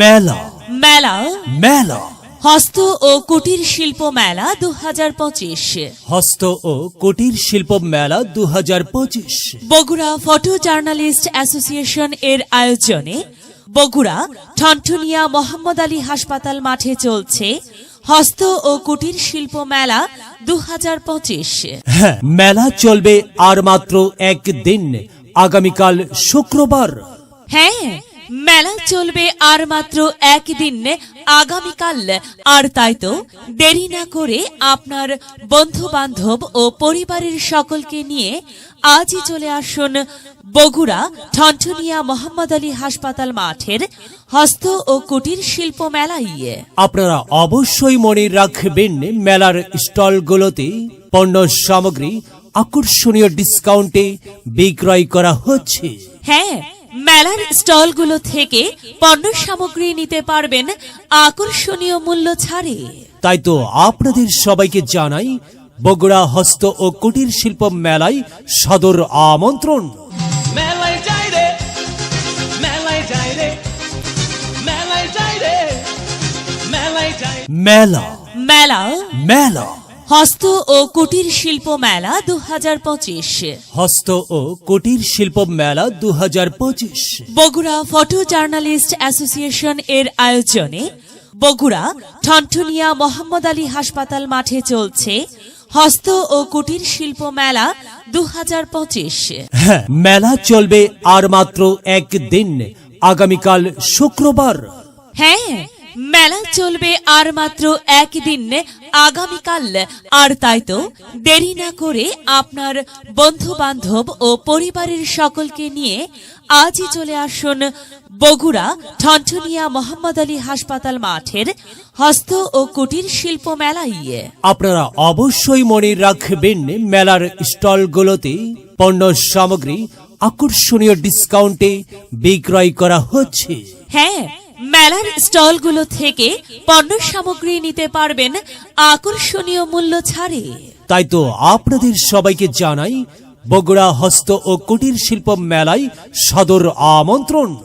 মেলা। মেলা? মেলা। হস্ত ও কুটির শিল্প মেলা দু হাজার পঁচিশ। হস্ত ও কুটির শিল্প মেলা দু হাজার পঁচিশ। বগুড়া ফটো জার্নালিস্ট অ্যাসোসিয়েশন এর আয়োজনে বগুড়া ঠনঠনিয়া মোহাম্মদ আলী হাসপাতাল মাঠে চলছে হস্ত ও কুটির শিল্প মেলা দু হাজার পঁচিশ। হ্যাঁ মেলা চলবে আর মাত্র একদিন। আগামীকাল শুক্রবার। হ্যাঁ মেলা চলবে আর মাত্র একদিন। আগামীকাল আর তাই তো দেরি না করে আপনার বন্ধু বান্ধব ও পরিবারের সকলকে নিয়ে আজই চলে আসুন বগুড়া ঠনঠনিয়া মোহাম্মদ আলী হাসপাতাল মাঠের হস্ত ও কুটির শিল্প মেলায়। আপনারা অবশ্যই মনে রাখবেন মেলার স্টলগুলোতে পণ্য সামগ্রী আকর্ষণীয় ডিসকাউন্টে বিক্রয় করা হচ্ছে। হ্যাঁ মেলার স্টলগুলো থেকে পণ্য সামগ্রী নিতে পারবেন আকর্ষণীয় মূল্য ছাড়ে। তাই তো আপনাদের সবাইকে জানাই বগুড়া হস্ত ও কুটির শিল্প মেলায় সদর আমন্ত্রণ। মেলায় যাই রে মেলায় যাই রে মেলায় যাই রে মেলায় যাই। মেলা। মেলা। মেলা। হস্ত ও কুটির শিল্প মেলা দু হাজার পঁচিশ। হস্ত ও কুটির শিল্প মেলা দু হাজার পঁচিশ। বগুড়া ফটো জার্নালিস্ট অ্যাসোসিয়েশন এর আয়োজনে বগুড়া ঠনঠনিয়া মোহাম্মদ আলী হাসপাতাল মাঠে চলছে হস্ত ও কুটির শিল্প মেলা দু হাজার পঁচিশ। হ্যাঁ মেলা চলবে আর মাত্র একদিন। আগামীকাল শুক্রবার। হ্যাঁ মেলা চলবে আর মাত্র একদিন আগামীকাল। আর তাই তো দেরি না করে আপনার বন্ধু বান্ধব ও পরিবারের সকলকে নিয়ে আজই চলে আসুন বগুড়া ঠনঠনিয়া মোহাম্মদ আলী হাসপাতাল মাঠের হস্ত ও কুটির শিল্প মেলায়। আপনারা অবশ্যই মনে রাখবেন মেলার স্টলগুলোতে পণ্য সামগ্রী আকর্ষণীয় ডিসকাউন্টে বিক্রয় করা হচ্ছে। হ্যাঁ মেলার স্টলগুলো থেকে পণ্য সামগ্রী নিতে পারবেন আকর্ষণীয় মূল্য ছাড়ে। তাই তো আপনাদের সবাইকে জানাই, বগুড়া হস্ত ও কুটির শিল্প মেলায় সদর আমন্ত্রণ।